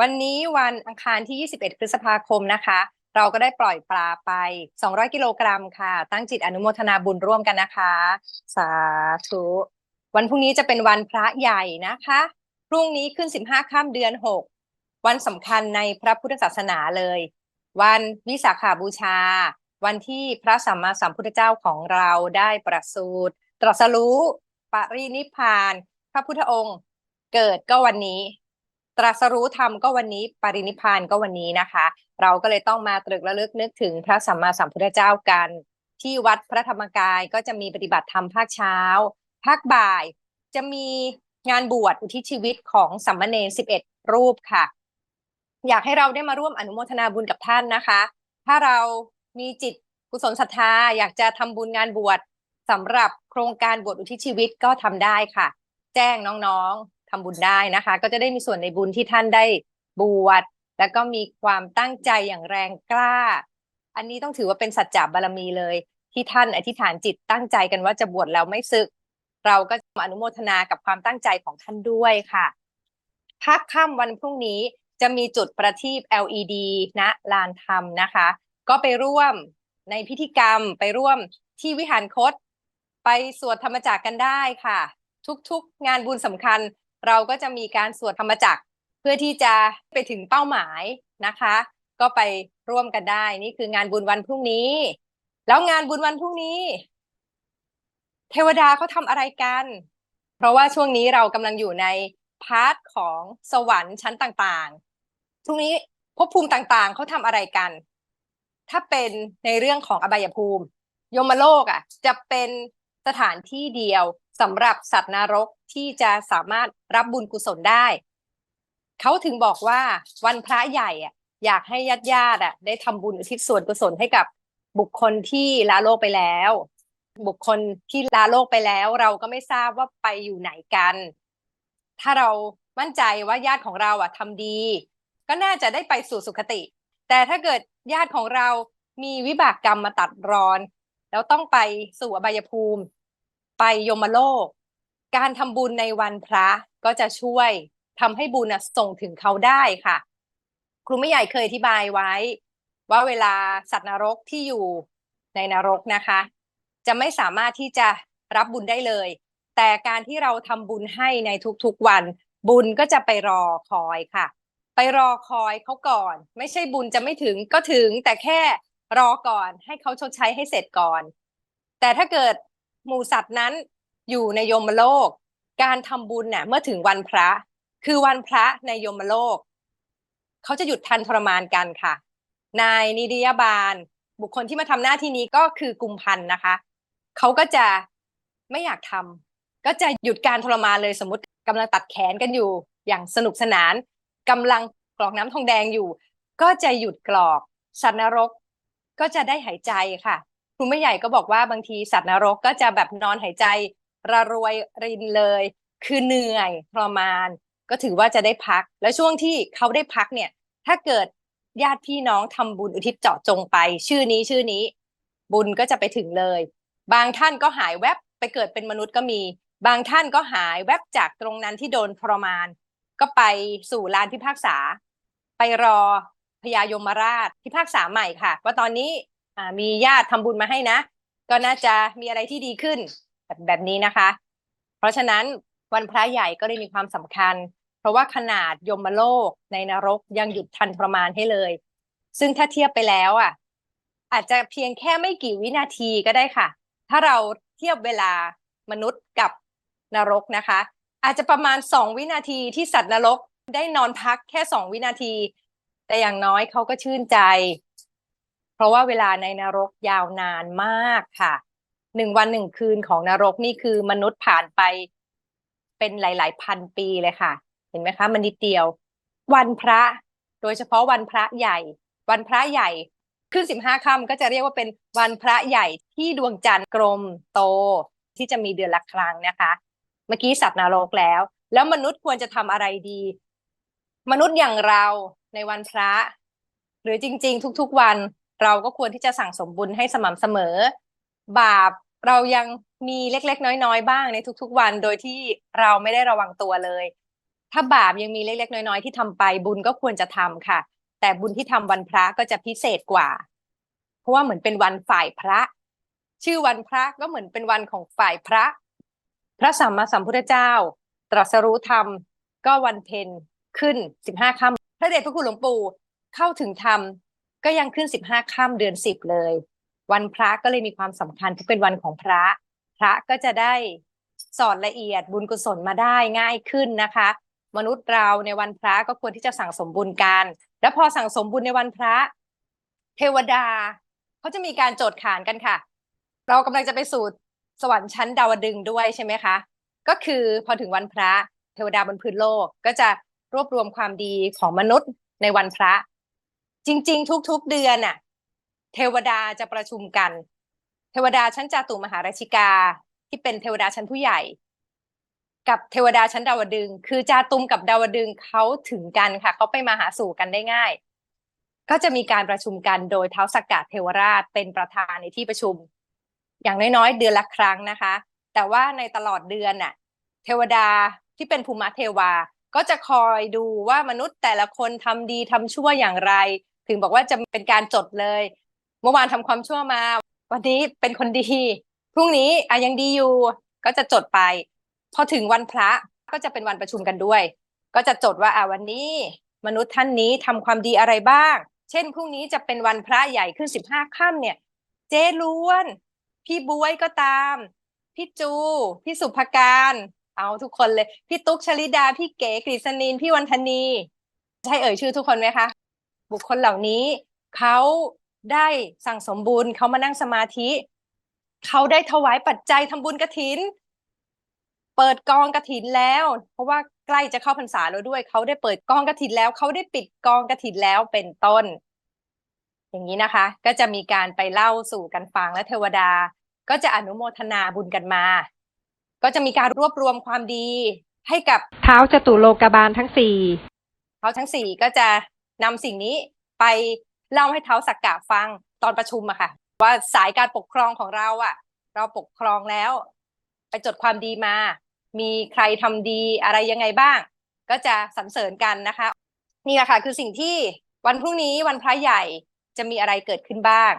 วันนี้วันอังคารที่ 21 พฤษภาคมนะคะ เราก็ได้ปล่อยปลาไป 200 กิโลกรัมค่ะ ตั้งจิตอนุโมทนาบุญร่วมกันนะคะ สาธุ วันพรุ่งนี้จะเป็นวันพระใหญ่นะคะ พรุ่งนี้ขึ้น 15ค่ำเดือน 6 วันสำคัญในพระพุทธศาสนาเลย วันวิสาขาบูชา วันที่พระสัมมาสัมพุทธเจ้าของเราได้ประสูติตรัสรู้ปรินิพพาน พระพุทธองค์ เกิดก็วันนี้ ตรัสรู้ธรรมก็วันนี้ปรินิพานก็วันนี้นะคะ เราก็เลยต้องมาตรึกระลึกนึกถึงพระสัมมาสัมพุทธเจ้ากัน ที่วัดพระธรรมกายก็จะมีปฏิบัติธรรมภาคเช้า ภาคบ่ายจะมีงานบวชอุทิศชีวิตของสัมมเนร11 รูปค่ะ อยากให้เราได้มาร่วมอนุโมทนาบุญกับท่านนะคะ ถ้าเรามีจิตกุศลศรัทธาอยากจะทำบุญงานบวชสำหรับโครงการบวชอุทิศชีวิตก็ทำได้ค่ะ แจ้งน้องๆ ทำบุญได้นะคะ ก็จะได้มีส่วนในบุญที่ท่านได้บวชแล้วก็มีความตั้งใจอย่างแรงกล้า อันนี้ต้องถือว่าเป็นสัจจะบารมีเลย ที่ท่านอธิษฐานจิตตั้งใจกันว่าจะบวชแล้วไม่ซึก เราก็มาอนุโมทนากับความตั้งใจของท่านด้วยค่ะพักค่ำวันพรุ่งนี้จะมีจุดประทีป LED ณลานธรรมนะคะ ก็ไปร่วมในพิธีกรรมไปร่วมที่วิหารคต ไปสวดธรรมจักกันได้ค่ะ ทุกๆงานบุญสำคัญ เราก็จะมีการสวดธรรมจักรเพื่อที่จะไปถึงเป้าหมายนะคะ ก็ไปร่วมกันได้ นี่คืองานบุญวันพรุ่งนี้ แล้วงานบุญวันพรุ่งนี้ เทวดาเขาทำอะไรกัน เพราะว่าช่วงนี้เรากำลังอยู่ในพาร์ทของสวรรค์ชั้นต่างๆพรุ่งนี้ภพภูมิต่างๆเขาทำอะไรกัน ถ้าเป็นในเรื่องของอบายภูมิ ยมโลกอะ จะเป็นสถานที่เดียว สำหรับสัตว์นรกที่จะสามารถรับบุญกุศลได้ เขาถึงบอกว่าวันพระใหญ่อะอยากให้ญาติญาติอะได้ทำบุญอุทิศส่วนกุศลให้กับบุคคลที่ลาโลกไปแล้ว บุคคลที่ลาโลกไปแล้ว เราก็ไม่ทราบว่าไปอยู่ไหนกัน ถ้าเรามั่นใจว่าญาติของเราอะทำดี ก็น่าจะได้ไปสู่สุคติ แต่ถ้าเกิดญาติของเรามีวิบากกรรมมาตัดรอน แล้วต้องไปสู่อบายภูมิ ไปยมโลก การทำบุญในวันพระก็จะช่วยทำให้บุญส่งถึงเขาได้ค่ะ ครูไม่ใหญ่เคยอธิบายไว้ ว่าเวลาสัตว์นรกที่อยู่ในนรกนะคะ จะไม่สามารถที่จะรับบุญได้เลย แต่การที่เราทำบุญให้ในทุกๆวัน บุญก็จะไปรอคอยค่ะ ไปรอคอยเขาก่อน ไม่ใช่บุญจะไม่ถึงก็ถึงแต่แค่รอก่อนให้เขาชดใช้ให้เสร็จก่อน แต่ถ้าเกิด หมูสัตว์นั้นอยู่ในยมโลก การทำบุญเนี่ยเมื่อถึงวันพระ คือวันพระในยมโลก เขาจะหยุดทันทรมานกันค่ะ นายนิดยบาล บุคคลที่มาทำหน้าที่นี้ก็คือกุมพันธ์นะคะ เขาก็จะไม่อยากทำก็จะหยุดการทรมานเลยสมมติกำลังตัดแขนกันอยู่ อย่างสนุกสนานกำลังกรอกน้ำทองแดงอยู่ ก็จะหยุดกรอกสัตว์นรกก็จะได้หายใจค่ะ รูไม่ใหญ่ก็บอกว่าบางทีสัตว์นรกก็จะแบบนอนหายใจระรวยรินเลย คือเหนื่อยทรมาน ก็ถือว่าจะได้พัก แล้วช่วงที่เขาได้พักเนี่ย ถ้าเกิดญาติพี่น้องทำบุญอุทิศเจาะจงไป ชื่อนี้ชื่อนี้ บุญก็จะไปถึงเลย บางท่านก็หายแวบไปเกิดเป็นมนุษย์ก็มี บางท่านก็หายแวบจากตรงนั้นที่โดนทรมาน ก็ไปสู่ลานพิพากษา ไปรอพญายมราชพิพากษาใหม่ค่ะ ว่าตอนนี้ มีญาติทำบุญมาให้นะ ก็น่าจะมีอะไรที่ดีขึ้นแบบแบบนี้นะคะ เพราะฉะนั้นวันพระใหญ่ก็ได้มีความสำคัญ เพราะว่าขนาดยมโลกในนรกยังหยุดทันทระมานให้เลย ซึ่งถ้าเทียบไปแล้วอะ อาจจะเพียงแค่ไม่กี่วินาทีก็ได้ค่ะ ถ้าเราเทียบเวลามนุษย์กับนรกนะคะ อาจจะประมาณสองวินาทีที่สัตว์นรกได้นอนพักแค่สองวินาที แต่อย่างน้อยเขาก็ชื่นใจ ราะว่าเวลาในนรกยาวนานมากค่ะหนึ่งวันหนึ่งคืนของนรกนี่คือมนุษย์ผ่านไปเป็นหลาย ๆ พันปีเลยค่ะ เห็นไหมคะ มันนิดเดียว วันพระ โดยเฉพาะวันพระใหญ่ วันพระใหญ่ ขึ้นสิบห้าค่ำก็จะเรียกว่าเป็นวันพระใหญ่ที่ดวงจันทร์กลมโตที่จะมีเดือนละครั้งนะคะ เมื่อกี้สัตว์นรกแล้ว แล้วมนุษย์ควรจะทำอะไรดี มนุษย์อย่างเราในวันพระ หรือจริง ๆ ทุก ๆ วัน เราก็ควรที่จะสั่งสมบุญให้สม่ำเสมอ บาปเรายังมีเล็กๆ น้อยๆ บ้างในทุก ๆ วันโดยที่เราไม่ได้ระวังตัวเลย ถ้าบาปยังมีเล็กๆ น้อยๆ ที่ทำไปบุญก็ควรจะทำค่ะ แต่บุญที่ทำวันพระก็จะพิเศษกว่า เพราะว่าเหมือนเป็นวันฝ่ายพระ ชื่อวันพระก็เหมือนเป็นวันของฝ่ายพระ พระสัมมาสัมพุทธเจ้า ตรัสรู้ธรรม ก็วันเพ็ญขึ้นสิบห้าค่ำพระเดชพระคุณหลวงปู่เข้าถึงธรรม ก็ยังขึ้นสิบห้าค่ำเดือนสิบเลย วันพระก็เลยมีความสำคัญที่เป็นวันของพระ พระก็จะได้สอนละเอียดบุญกุศลมาได้ง่ายขึ้นนะคะ มนุษย์เราในวันพระก็ควรที่จะสั่งสมบุญกัน แล้วพอสั่งสมบุญในวันพระ เทวดาเขาจะมีการโจทย์ขานกันค่ะ เรากำลังจะไปสู่สวรรค์ชั้นดาวดึงด้วยใช่ไหมคะ ก็คือพอถึงวันพระ เทวดาบนพื้นโลกก็จะรวบรวมความดีของมนุษย์ในวันพระ จริง ๆ ทุก ๆ เดือนน่ะ เทวดาจะประชุมกัน เทวดาชั้นจาตุมหาราชิกา ที่เป็นเทวดาชั้นผู้ใหญ่ กับเทวดาชั้นดาวดึง คือจาตุมกับดาวดึงเขาถึงกันค่ะเขาไปมาหาสู่กันได้ง่าย ก็จะมีการประชุมกันโดยเท้าสกกัดเทวราชเป็นประธานในที่ประชุม อย่างน้อยๆ เดือนละครั้งนะคะ แต่ว่าในตลอดเดือนน่ะ เทวดาที่เป็นภูมิเทวาก็จะคอยดูว่ามนุษย์แต่ละคนทำดีทำชั่วอย่างไร ถึงบอกว่าจะเป็นการจดเลย เมื่อวานทำความชั่วมา วันนี้เป็นคนดีพรุ่งนี้อะยังดีอยู่ ก็จะจดไป พอถึงวันพระก็จะเป็นวันประชุมกันด้วย ก็จะจดว่าอ่าวันนี้ มนุษย์ท่านนี้ทำความดีอะไรบ้าง เช่นพรุ่งนี้จะเป็นวันพระใหญ่ขึ้นสิบห้าค่ำเนี่ย เจ๊ล้วน พี่บวยก็ตาม พี่จู พี่สุภการ เอาทุกคนเลย พี่ตุ๊กชลิดา พี่เก๋กฤษณีนพี่วันธนี ใช่เอ่ยชื่อทุกคนไหมคะ บุคคลเหล่านี้เขาได้สั่งสมบุญเขามานั่งสมาธิเขาได้ถวายปัจจัยทำบุญกระถิน เปิดกองกระถินแล้ว เพราะว่าใกล้จะเข้าพรรษาแล้วด้วยเขาได้เปิดกองกระถินแล้วเขาได้ปิดกองกระถินแล้วเป็นต้น อย่างนี้นะคะ ก็จะมีการไปเล่าสู่กันฟังและเทวดา ก็จะอนุโมทนาบุญกันมา ก็จะมีการรวบรวมความดีให้กับเท้าจตุโลกบาลทั้งสี่เท้าทั้งสี่ก็จะ นำสิ่งนี้ไปเล่าให้เท้าสักกะฟังตอนประชุมอะค่ะ ว่าสายการปกครองของเราอะเราปกครองแล้ว ไปจดความดีมา มีใครทำดีอะไรยังไงบ้าง ก็จะสรรเสริญกันนะคะ นี่แหละค่ะคือสิ่งที่วันพรุ่งนี้วันพระใหญ่จะมีอะไรเกิดขึ้นบ้าง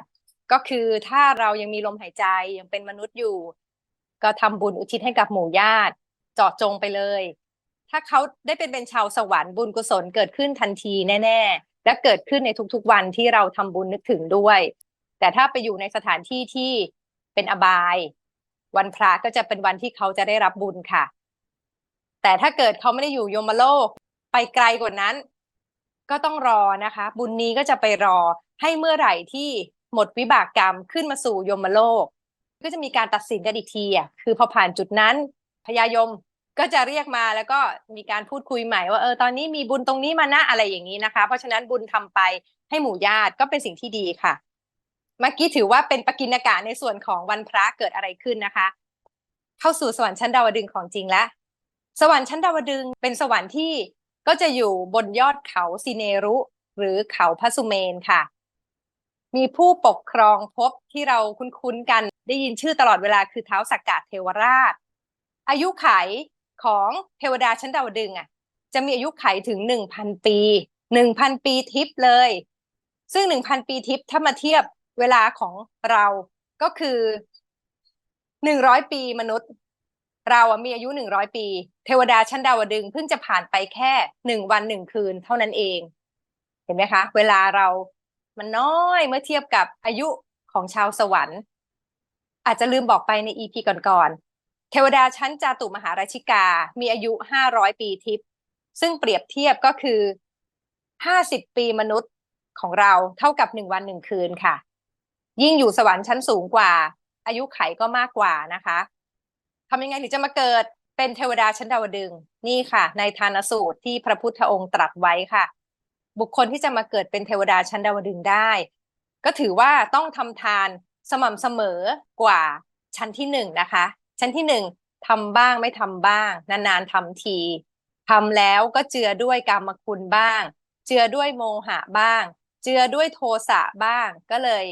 ก็คือถ้าเรายังมีลมหายใจยังเป็นมนุษย์อยู่ ก็ทำบุญอุทิศให้กับหมู่ญาติเจาะจงไปเลย ถ้าเขาได้เป็นเป็นชาวสวรรค์บุญกุศลเกิดขึ้นทันทีแน่ ๆ และเกิดขึ้นในทุกๆวันที่เราทำบุญนึกถึงด้วย แต่ถ้าไปอยู่ในสถานที่ที่เป็นอบาย วันพระก็จะเป็นวันที่เขาจะได้รับบุญค่ะ แต่ถ้าเกิดเขาไม่ได้อยู่โยมโลกไปไกลกว่านั้น ก็ต้องรอนะคะ บุญนี้ก็จะไปรอให้เมื่อไหร่ที่หมดวิบากกรรมขึ้นมาสู่ยมโลก ก็จะมีการตัดสินกันอีกทีอะคือพอผ่านจุดนั้นพญายม ก็จะเรียกมาแล้วก็มีการพูดคุยใหม่ว่าเออตอนนี้มีบุญตรงนี้มานะอะไรอย่างนี้นะคะ เพราะฉะนั้นบุญทำไปให้หมู่ญาติก็เป็นสิ่งที่ดีค่ะ เมื่อกี้ถือว่าเป็นปกิณกะในส่วนของวันพระเกิดอะไรขึ้นนะคะ เข้าสู่สวรรค์ชั้นดาวดึงของจริงแล้ว สวรรค์ชั้นดาวดึงเป็นสวรรค์ที่ก็จะอยู่บนยอดเขาซีเนรุ หรือเขาพระสุเมนค่ะ มีผู้ปกครองภพที่เราคุ้นๆกันได้ยินชื่อตลอดเวลาคือเท้าสักกะเทวราช อายุไข ของเทวดาชั้นดาวดึงอะ จะมีอายุไขถึงหนึ่งพันปีหนึ่งพันปีทิพย์เลย ซึ่งหนึ่งพันปีทิพย์ถ้ามาเทียบเวลาของเราก็คือหนึ่งร้อยปีมนุษย์ เราอะมีอายุหนึ่งร้อยปี เทวดาชั้นดาวดึงเพิ่งจะผ่านไปแค่หนึ่งวันหนึ่งคืนเท่านั้นเอง เห็นไหมคะ เวลาเรามันน้อยเมื่อเทียบกับอายุของชาวสวรรค์ อาจจะลืมบอกไปในอีพีก่อนๆ เทวดาชั้นจาตุมหาราชิกา มีอายุห้าร้อยปีทิพย์ซึ่งเปรียบเทียบก็คือห้าสิบปีมนุษย์ของเราเท่ากับหนึ่งวันหนึ่งคืนค่ะ ยิ่งอยู่สวรรค์ชั้นสูงกว่า อายุไขก็มากกว่านะคะทำยังไงถึงจะมาเกิดเป็นเทวดาชั้นดาวดึงนี่ค่ะ ในทานสูตรที่พระพุทธองค์ตรัสไว้ค่ะ บุคคลที่จะมาเกิดเป็นเทวดาชั้นดาวดึงได้ ก็ถือว่าต้องทำทานสม่ำเสมอกว่าชั้นที่หนึ่งนะคะ ชั้นที่หนึ่งทำบ้างไม่ทำบ้าง นานๆทำทีทำแล้วก็เจือด้วยกรรมคุณบ้าง เจือด้วยโมหะบ้าง เจือด้วยโทสะบ้าง ก็เลย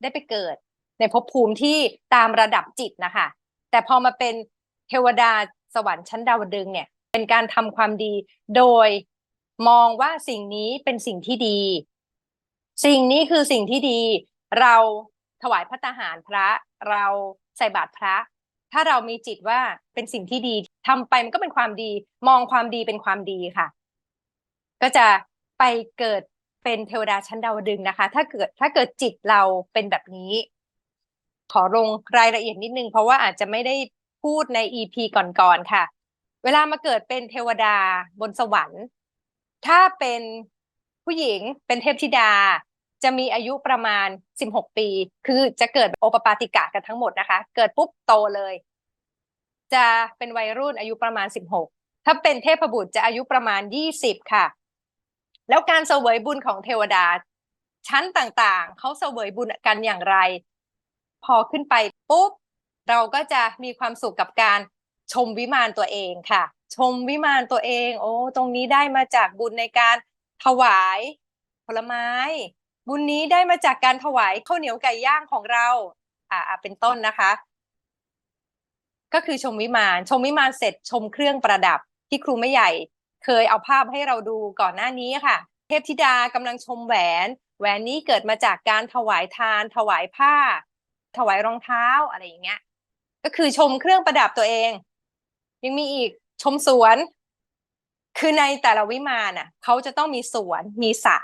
ได้ไปเกิด ในภพภูมิที่ตามระดับจิตนะคะ แต่พอมาเป็นเทวดาสวรรค์ชั้นดาวดึงเนี่ย เป็นการทำความดี โดยมองว่าสิ่งนี้เป็นสิ่งที่ดี สิ่งนี้คือสิ่งที่ดี เราถวายพระตาหารพระ เราใส่บาตรพระ ถ้าเรามีจิตว่าเป็นสิ่งที่ดีทำไปมันก็เป็นความดี มองความดีเป็นความดีค่ะ ก็จะไปเกิดเป็นเทวดาชั้นดาวดึงนะคะ ถ้าเกิดถ้าเกิดจิตเราเป็นแบบนี้ ขอลงรายละเอียดนิดนึง เพราะว่าอาจจะไม่ได้พูดใน EP ก่อนๆค่ะ เวลามาเกิดเป็นเทวดาบนสวรรค์ ถ้าเป็นผู้หญิงเป็นเทพธิดา จะมีอายุประมาณ 16 ปี คือจะเกิดโอปปาติกะกันทั้งหมดนะคะ เกิดปุ๊บโตเลย จะเป็นวัยรุ่นอายุประมาณ 16 ถ้าเป็นเทพบุตรจะอายุประมาณ 20 ค่ะ แล้วการเสวยบุญของเทวดา ชั้นต่างๆ เขาเสวยบุญกันอย่างไร พอขึ้นไปปุ๊บ เราก็จะมีความสุขกับการชมวิมานตัวเองค่ะ ชมวิมานตัวเอง โอ้ ตรงนี้ได้มาจากบุญในการถวายผลไม้ บุญนี้ได้มาจากการถวายข้าวเหนียวไก่ย่างของเรา อ่าเป็นต้นนะคะ ก็คือชมวิมาน ชมวิมานเสร็จชมเครื่องประดับที่ครูไม่ใหญ่ เคยเอาภาพให้เราดูก่อนหน้านี้ค่ะ เทพธิดากำลังชมแหวน แหวนนี้เกิดมาจากการถวายทาน ถวายผ้า ถวายรองเท้าอะไรอย่างเงี้ย ก็คือชมเครื่องประดับตัวเอง ยังมีอีกชมสวน คือในแต่ละวิมานอะเขาจะต้องมีสวนมีสระ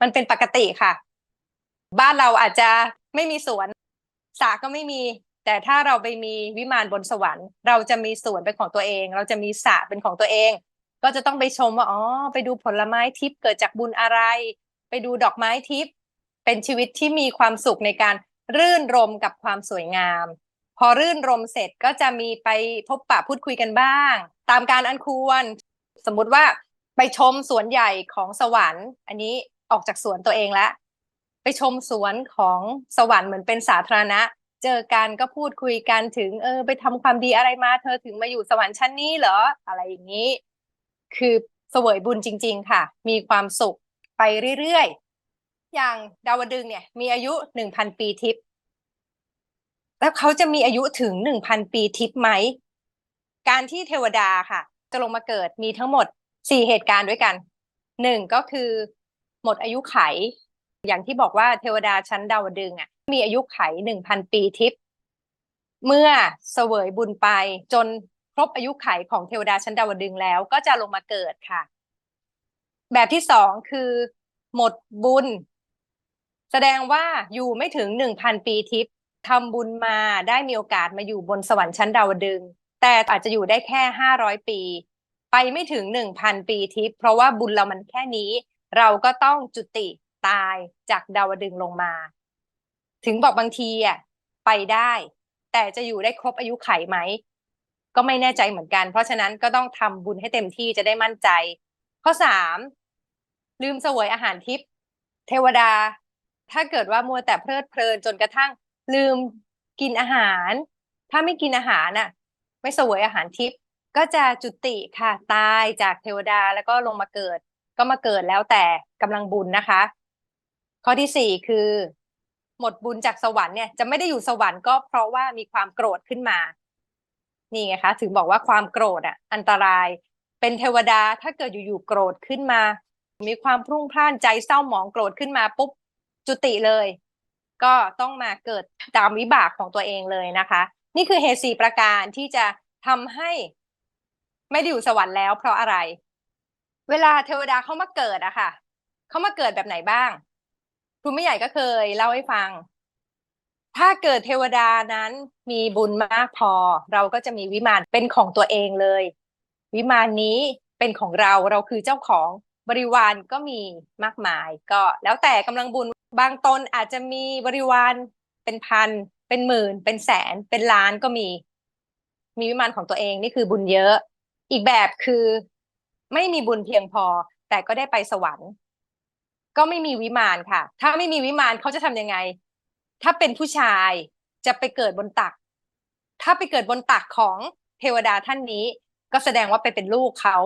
มันเป็นปกติค่ะ บ้านเราอาจจะไม่มีสวนสระก็ไม่มี แต่ถ้าเราไปมีวิมานบนสวรรค์ เราจะมีสวนเป็นของตัวเอง เราจะมีสระเป็นของตัวเอง ก็จะต้องไปชมว่าอ๋อไปดูผลไม้ทิพย์เกิดจากบุญอะไร ไปดูดอกไม้ทิพย์เป็นชีวิตที่มีความสุขในการรื่นรมกับความสวยงาม พอรื่นรมเสร็จก็จะมีไปพบปะพูดคุยกันบ้าง ตามการอันควร สมมุติว่าไปชมสวนใหญ่ของสวรรค์ อันนี้ ออกจากสวนตัวเองแล้วไปชมสวนของสวรรค์เหมือนเป็นสาธารณะ เจอกันก็พูดคุยกันถึง เออ ไปทำความดีอะไรมาเธอถึงมาอยู่สวรรค์ชั้นนี้เหรออะไรอย่างนี้ คือเสวยบุญจริง ๆ ค่ะ มีความสุขไปเรื่อยๆอย่างดาวดึงเนี่ย มีอายุหนึ่งพันปีทิพย์แล้วเขาจะมีอายุถึงหนึ่งพันปีทิพย์ไหม การที่เทวดาค่ะ จะลงมาเกิดมีทั้งหมดสี่เหตุการณ์ด้วยกันหนึ่งก็คือ หมดอายุไข อย่างที่บอกว่าเทวดาชั้นดาวดึงอะ มีอายุไขหนึ่งพันปีทิพย์เมื่อเสวยบุญไปจนครบอายุไขของเทวดาชั้นดาวดึงแล้วก็จะลงมาเกิดค่ะ แบบที่สองคือ หมดบุญ แสดงว่าอยู่ไม่ถึงหนึ่งพันปีทิพย์ทำบุญมาได้มีโอกาสมาอยู่บนสวรรค์ชั้นดาวดึง แต่อาจจะอยู่ได้แค่ห้าร้อยปี ไปไม่ถึงหนึ่งพันปีทิพย์เพราะว่าบุญเรามันแค่นี้ เราก็ต้องจุติตายจากดาวดึงลงมา ถึงบอกบางทีอะไปได้ แต่จะอยู่ได้ครบอายุไขไหม ก็ไม่แน่ใจเหมือนกัน เพราะฉะนั้นก็ต้องทำบุญให้เต็มที่จะได้มั่นใจ ข้อสามลืมเสวยอาหารทิพย์เทวดา ถ้าเกิดว่ามัวแต่เพลิดเพลินจนกระทั่ง ลืมกินอาหาร ถ้าไม่กินอาหารน่ะ ไม่เสวยอาหารทิพย์ก็จะจุติค่ะตายจากเทวดาแล้วก็ลงมาเกิด ก็มาเกิดแล้วแต่กำลังบุญนะคะ ข้อที่สี่คือ หมดบุญจากสวรรค์เนี่ยจะไม่ได้อยู่สวรรค์ก็เพราะว่ามีความโกรธขึ้นมา นี่ไงคะถึงบอกว่าความโกรธอะ อันตราย เป็นเทวดาถ้าเกิดอยู่ๆโกรธขึ้นมา มีความพรุ่งพล่านใจเศร้าหมองโกรธขึ้นมาปุ๊บจุติเลย ก็ต้องมาเกิดตามวิบากของตัวเองเลยนะคะ นี่คือเหตุสี่ประการที่จะทำให้ไม่ได้อยู่สวรรค์แล้วเพราะอะไร เวลาเทวดาเขามาเกิดอะค่ะเขามาเกิดแบบไหนบ้างครูไม่ใหญ่ก็เคยเล่าให้ฟัง ถ้าเกิดเทวดานั้นมีบุญมากพอ เราก็จะมีวิมานเป็นของตัวเองเลย วิมานนี้เป็นของเราเราคือเจ้าของบริวารก็มีมากมายก็แล้วแต่กำลังบุญบางตนอาจจะมีบริวารเป็นพัน เป็นหมื่น เป็นแสน เป็นล้านก็มี มีวิมานของตัวเองนี่คือบุญเยอะ อีกแบบคือ ไม่มีบุญเพียงพอ แต่ก็ได้ไปสวรรค์ ก็ไม่มีวิมานค่ะ ถ้าไม่มีวิมานเขาจะทำยังไง ถ้าเป็นผู้ชายจะไปเกิดบนตัก ถ้าไปเกิดบนตักของเทวดาท่านนี้ ก็แสดงว่าไปเป็นลูกเขา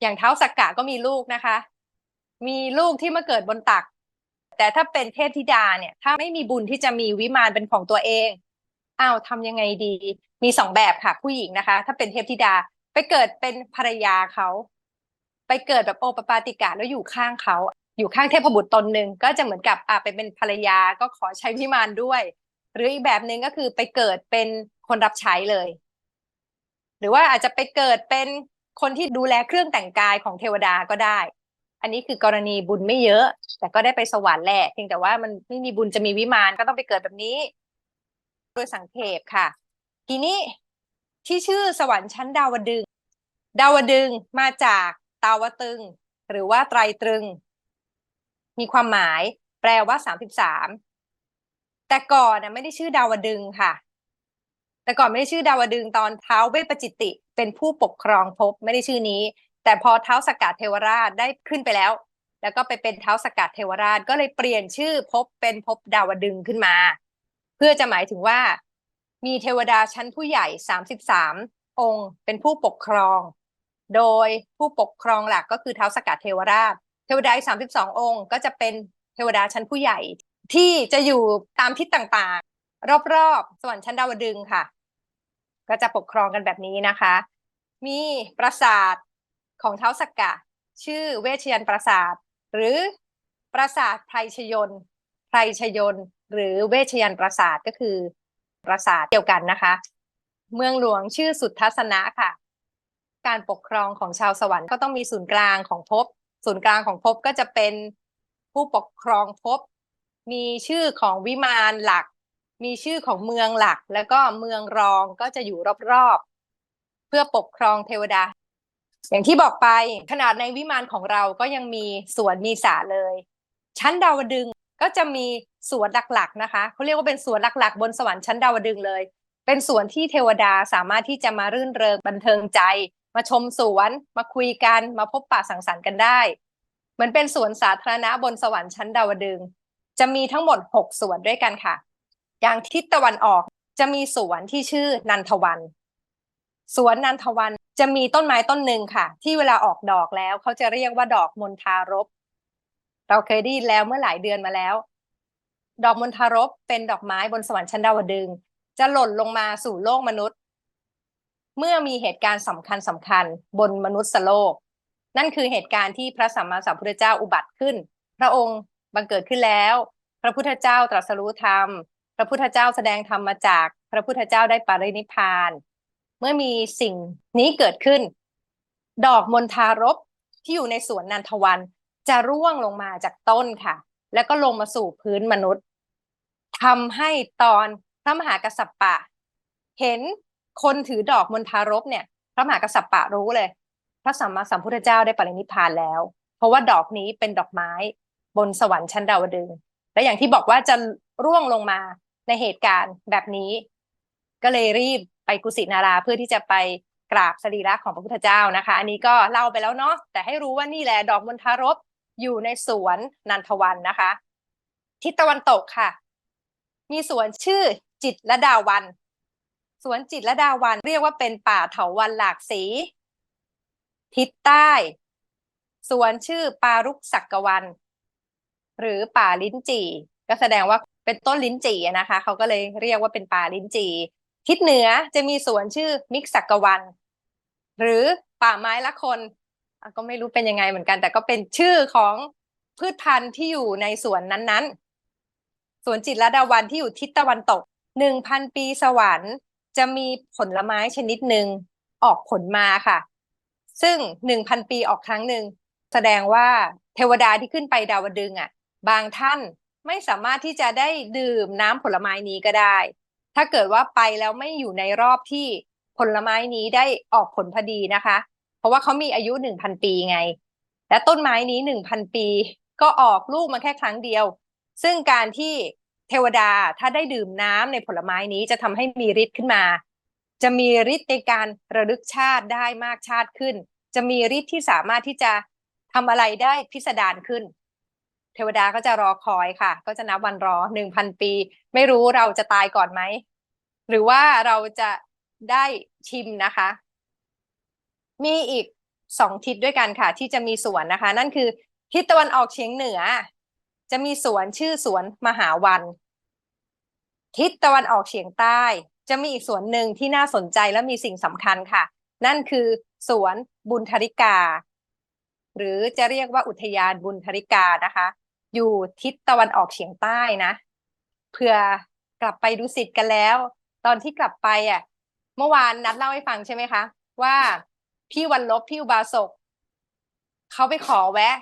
อย่างเท้าสักกะก็มีลูกนะคะ มีลูกที่มาเกิดบนตัก แต่ถ้าเป็นเทพธิดาเนี่ย ถ้าไม่มีบุญที่จะมีวิมานเป็นของตัวเองอ้าวทำยังไงดี มีสองแบบค่ะ ผู้หญิงนะคะ ถ้าเป็นเทพธิดา ไปเกิดเป็นภรรยาเขา ไปเกิดแบบโอปปาติกะแล้วอยู่ข้างเขา อยู่ข้างเทพบุตรตนหนึ่งก็จะเหมือนกับอ่าไปเป็นภรรยาก็ขอใช้วิมานด้วย หรืออีกแบบหนึ่งก็คือไปเกิดเป็นคนรับใช้เลย หรือว่าอาจจะไปเกิดเป็นคนที่ดูแลเครื่องแต่งกายของเทวดาก็ได้ อันนี้คือกรณีบุญไม่เยอะ แต่ก็ได้ไปสวรรค์แหละเพียงแต่ว่ามันไม่มีบุญจะมีวิมานก็ต้องไปเกิดแบบนี้ โดยสังเขปค่ะ ทีนี้ ที่ชื่อสวรรค์ชั้นดาวดึง ดาวดึงมาจากตาวตึง หรือว่าไตรตรึง มีความหมายแปลว่าสามสิบสามแต่ก่อนนะไม่ได้ชื่อดาวดึงค่ะ แต่ก่อนไม่ได้ชื่อดาวดึงตอนเท้าเวปจิติ เป็นผู้ปกครองภพไม่ได้ชื่อนี้ แต่พอเท้าสกัดเทวราชได้ขึ้นไปแล้ว แล้วก็ไปเป็นเท้าสกัดเทวราชก็เลยเปลี่ยนชื่อภพเป็นภพดาวดึงขึ้นมา เพื่อจะหมายถึงว่า มีเทวดาชั้นผู้ใหญ่ 33 องค์ เป็นผู้ปกครอง โดยผู้ปกครองหลักก็คือเท้าสกัดเทวราช เทวดาอีก32 องค์ ก็จะเป็นเทวดาชั้นผู้ใหญ่ ที่จะอยู่ตามทิศต่างๆ รอบๆสวรรค์ชั้นดาวดึงค่ะ ก็จะปกครองกันแบบนี้นะคะ มีปราสาทของเท้าสกกะชื่อเวชยันปราสาท หรือปราสาทไพรชยนไพรชยนหรือเวชยันปราสาทก็คือ ปราสาทเดียวกันนะคะ เมืองหลวงชื่อสุทธัสนะค่ะ การปกครองของชาวสวรรค์ก็ต้องมีศูนย์กลางของภพศูนย์กลางของภพก็จะเป็นผู้ปกครองภพมีชื่อของวิมานหลัก มีชื่อของเมืองหลัก แล้วก็เมืองรองก็จะอยู่รอบๆเพื่อปกครองเทวดา อย่างที่บอกไปขนาดในวิมานของเราก็ยังมีสวนมีสระเลย ชั้นดาวดึง ก็จะมีสวนหลักๆนะคะเขาเรียกว่าเป็นสวนหลักๆ บนสวรรค์ชั้นดาวดึงเลย เป็นสวนที่เทวดาสามารถที่จะมารื่นเริงบันเทิงใจ มาชมสวนมาคุยกันมาพบปะสังสรรค์กันได้เหมือนเป็นสวนสาธารณะบนสวรรค์ชั้นดาวดึง จะมีทั้งหมด 6 สวนด้วยกันค่ะ อย่างทิศตะวันออกจะมีสวนที่ชื่อนันทวันสวนนันทวันจะมีต้นไม้ต้นหนึ่งค่ะ ที่เวลาออกดอกแล้วเขาจะเรียกว่าดอกมณฑารบ เราเคยได้ยินแล้วเมื่อหลายเดือนมาแล้ว ดอกมณฑารบเป็นดอกไม้บนสวรรค์ชั้นดาวดึง จะหล่นลงมาสู่โลกมนุษย์ เมื่อมีเหตุการณ์สำคัญสำคัญบนมนุษย์โลก นั่นคือเหตุการณ์ที่พระสัมมาสัมพุทธเจ้าอุบัติขึ้น พระองค์บังเกิดขึ้นแล้ว พระพุทธเจ้าตรัสรู้ธรรม พระพุทธเจ้าแสดงธรรมมาจาก พระพุทธเจ้าได้ปรินิพพานเมื่อมีสิ่งนี้เกิดขึ้น ดอกมณฑารบที่อยู่ในสวนนันทวัน จะร่วงลงมาจากต้นค่ะ แล้วก็ลงมาสู่พื้นมนุษย์ทำให้ตอนพระมหากษัตริย์ปะ เห็นคนถือดอกมณฑารบเนี่ย พระมหากษัตริย์ปะรู้เลย พระสัมมาสัมพุทธเจ้าได้ปรินิพพานแล้ว เพราะว่าดอกนี้เป็นดอกไม้บนสวรรค์ชั้นดาวดึงและอย่างที่บอกว่าจะร่วงลงมาในเหตุการณ์แบบนี้ ก็เลยรีบไปกุสินาราเพื่อที่จะไปกราบสรีระของพระพุทธเจ้านะคะ อันนี้ก็เล่าไปแล้วเนาะแต่ให้รู้ว่านี่แหละดอกมณฑารบ อยู่ในสวนนันทวันนะคะ ทิศตะวันตกค่ะ มีสวนชื่อจิตรดาวันสวนจิตรดาวันเรียกว่าเป็นป่าเถาวันหลากสี ทิศใต้สวนชื่อปารุกศักวัน หรือป่าลิ้นจี่ ก็แสดงว่าเป็นต้นลิ้นจี่นะคะ เขาก็เลยเรียกว่าเป็นป่าลิ้นจี่ ทิศเหนือจะมีสวนชื่อมิกศักวัน หรือป่าไม้ละคน ก็ไม่รู้เป็นยังไงเหมือนกัน แต่ก็เป็นชื่อของพืชพันธุ์ที่อยู่ในสวนนั้นๆ สวนจิตรดาวันที่อยู่ทิศตะวันตกหนึ่งพันปีสวรรค์จะมีผลไม้ชนิดหนึ่งออกผลมาค่ะ ซึ่งหนึ่งพันปีออกครั้งหนึ่งแสดงว่าเทวดาที่ขึ้นไปดาวดึงส์อะ บางท่านไม่สามารถที่จะได้ดื่มน้ำผลไม้นี้ก็ได้ ถ้าเกิดว่าไปแล้วไม่อยู่ในรอบที่ผลไม้นี้ได้ออกผลพอดีนะคะ เพราะว่าเขามีอายุหนึ่งพันปีไง และต้นไม้นี้หนึ่งพันปี ก็ออกลูกมาแค่ครั้งเดียว ซึ่งการที่เทวดาถ้าได้ดื่มน้ำในผลไม้นี้จะทำให้มีฤทธิ์ขึ้นมา จะมีฤทธิ์ในการระลึกชาติได้มากชาติขึ้น จะมีฤทธิ์ที่สามารถที่จะทำอะไรได้พิสดารขึ้น เทวดาก็จะรอคอยค่ะ ก็จะนับวันรอหนึ่งพันปี ไม่รู้เราจะตายก่อนไหมหรือว่าเราจะได้ชิมนะคะ มีอีกสองทิศด้วยกันค่ะ ที่จะมีสวนนะคะ นั่นคือทิศตะวันออกเฉียงเหนือ จะมีสวนชื่อสวนมหาวัน ทิศตะวันออกเฉียงใต้ จะมีอีกสวนหนึ่งที่น่าสนใจและมีสิ่งสำคัญค่ะ นั่นคือสวนบุญธริกา หรือจะเรียกว่าอุทยานบุญธริกานะคะ อยู่ทิศตะวันออกเฉียงใต้นะเพื่อกลับไปดูสิทธิ์กันแล้ว ตอนที่กลับไปอะ เมื่อวานนัดเล่าให้ฟังใช่ไหมคะ ว่า พี่วันลบพี่อุบาสกเขาไปขอแวะ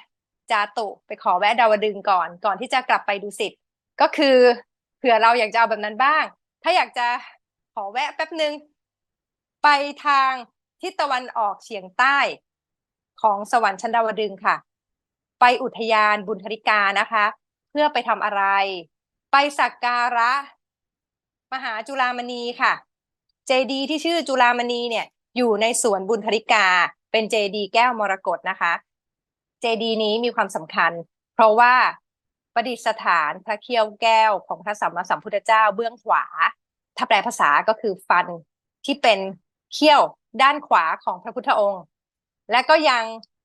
จาตุไปขอแวะดาวดึงก่อน ก่อนที่จะกลับไปดูสิทธิ์ก็คือเผื่อเราอยากจะเอาแบบนั้นบ้าง ถ้าอยากจะขอแวะแป๊บหนึ่งไปทางทิศตะวันออกเฉียงใต้ ของสวรรค์ชั้นดาวดึงค่ะ ไปอุทยานบุญธริกานะคะ เพื่อไปทำอะไร ไปสักการะ มหาจุฬามณีค่ะ เจดีที่ชื่อจุฬามณีเนี่ย อยู่ในสวนบุญธริกา เป็นเจดีแก้วมรกตนะคะ เจดีนี้มีความสำคัญ เพราะว่าประดิษฐานพระเขี้ยวแก้วของพระสัมมาสัมพุทธเจ้าเบื้องขวา ถ้าแปลภาษาก็คือฟันที่เป็นเขี้ยวด้านขวาของพระพุทธองค์ และก็ยัง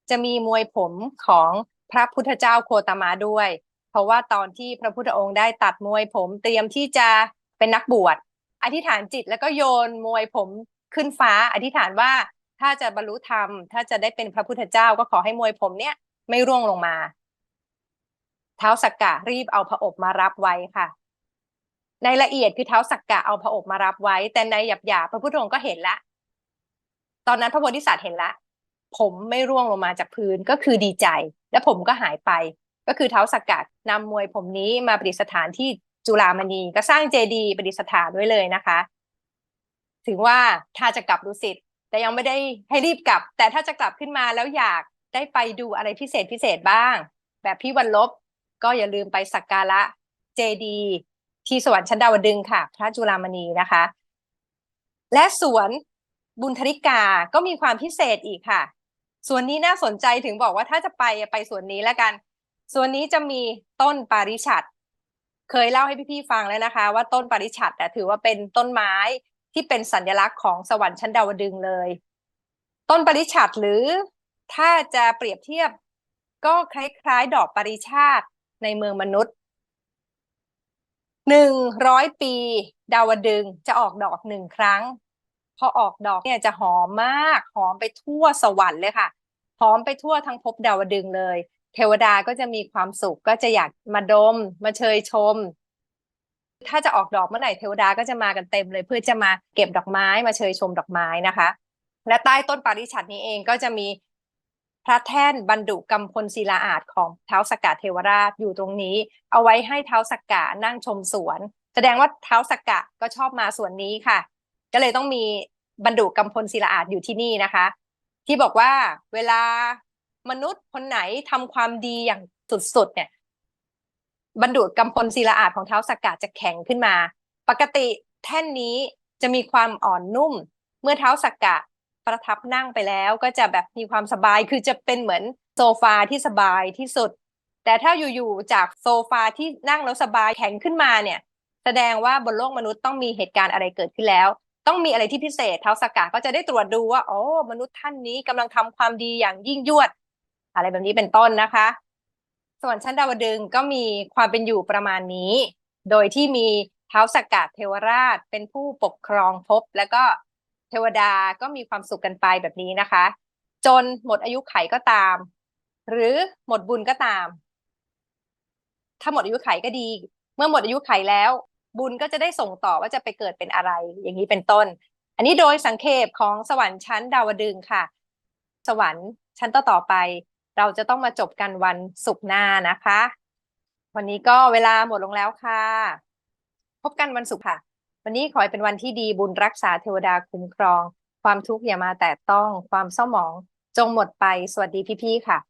จะมีมวยผมของพระพุทธเจ้าโคตมะด้วย เพราะว่าตอนที่พระพุทธองค์ได้ตัดมวยผมเตรียมที่จะเป็นนักบวช อธิษฐานจิตแล้วก็โยนมวยผม ขึ้นฟ้าอธิษฐานว่าถ้าจะบรรลุธรรม ถ้าจะได้เป็นพระพุทธเจ้าก็ขอให้มวยผมเนี่ย ไม่ร่วงลงมา เท้าสักกะรีบเอาพระอบมารับไว้ค่ะ ในละเอียดคือเท้าสักกะเอาพระอบมารับไว้ แต่ในหยาบหยาบๆพระพุทธองค์ก็เห็นละ ตอนนั้นพระโพธิสัตว์เห็นละ ผมไม่ร่วงลงมาจากพื้นก็คือดีใจ และผมก็หายไป ก็คือเท้าสักกะนำมวยผมนี้มาประดิษฐานที่จุฬามณีก็สร้างเจดีย์ประดิษฐานไว้เลยนะคะ ถึงว่าถ้าจะกลับดุสิตแต่ยังไม่ได้ให้รีบกลับ แต่ถ้าจะกลับขึ้นมาแล้วอยากได้ไปดูอะไรพิเศษพิเศษบ้าง แบบพี่วันลบก็อย่าลืมไปสักการะเจดีที่สวรรค์ชั้นดาวดึงค่ะ พระจุฬามณีนะคะ และสวนบุญธริกาก็มีความพิเศษอีกค่ะส่วนนี้น่าสนใจถึงบอกว่าถ้าจะไปไปสวนนี้แล้วกันส่วนนี้จะมีต้นปาริฉัตเคยเล่าให้พี่ๆฟังแล้วนะคะ ว่าต้นปาริฉัตแต่ถือว่าเป็นต้นไม้ ที่เป็นสัญลักษณ์ของสวรรค์ชั้นดาวดึงเลย ต้นปาริฉัตหรือถ้าจะเปรียบเทียบก็คล้ายๆ ดอกปาริชาติในเมืองมนุษย์หนึ่งร้อยปี ดาวดึงจะออกดอกหนึ่งครั้ง พอออกดอกเนี่ยจะหอมมาก หอมไปทั่วสวรรค์เลยค่ะ หอมไปทั่วทั้งภพดาวดึงเลย เทวดาก็จะมีความสุขก็จะอยากมาดม มาเชยชม ถ้าจะออกดอกเมื่อไหร่เทวดาก็จะมากันเต็มเลยเพื่อจะมาเก็บดอกไม้มาเชยชมดอกไม้นะคะ และใต้ต้นปาริฉัตนี้เองก็จะมีพระแท่นบรรดุกำพลศิลาอาจของเท้าสกกะเทวราชอยู่ตรงนี้ เอาไว้ให้เท้าสกกะนั่งชมสวน แสดงว่าเท้าสกกะก็ชอบมาสวนนี้ค่ะ ก็เลยต้องมีบรรดุกำพลศิลาอาจอยู่ที่นี่นะคะ ที่บอกว่าเวลามนุษย์คนไหนทำความดีอย่างสุดๆเนี่ย บรรดุกำพลศิลาอาจของเท้าสักกะจะแข็งขึ้นมา ปกติแท่นนี้จะมีความอ่อนนุ่ม เมื่อเท้าสักกะประทับนั่งไปแล้วก็จะแบบมีความสบายคือจะเป็นเหมือนโซฟาที่สบายที่สุด แต่ถ้าอยู่ๆจากโซฟาที่นั่งแล้วสบายแข็งขึ้นมาเนี่ย แสดงว่าบนโลกมนุษย์ต้องมีเหตุการณ์อะไรเกิดขึ้นแล้ว ต้องมีอะไรที่พิเศษเท้าสักกะก็จะได้ตรวจดูว่าโอ๋อมนุษย์ท่านนี้กำลังทำความดีอย่างยิ่งยวด อะไรแบบนี้เป็นต้นนะคะ ส่วนชั้นดาวดึงก็มีความเป็นอยู่ประมาณนี้ โดยที่มีเท้าสักกะเทวราชเป็นผู้ปกครองภพแล้วก็เทวดาก็มีความสุขกันไปแบบนี้นะคะ จนหมดอายุไขก็ตาม หรือหมดบุญก็ตาม ถ้าหมดอายุไขก็ดี เมื่อหมดอายุไขแล้ว บุญก็จะได้ส่งต่อว่าจะไปเกิดเป็นอะไร อย่างนี้เป็นต้น อันนี้โดยสังเขปของสวรรค์ชั้นดาวดึงค่ะ สวรรค์ชั้นต่อต่อไป เราจะต้องมาจบกันวันศุกร์หน้านะคะ วันนี้ก็เวลาหมดลงแล้วค่ะ พบกันวันศุกร์ค่ะ วันนี้ขอให้เป็นวันที่ดีบุญรักษาเทวดาคุ้มครอง ความทุกข์อย่ามาแตะต้องความเศร้าหมอง จงหมดไปสวัสดีพี่ๆค่ะ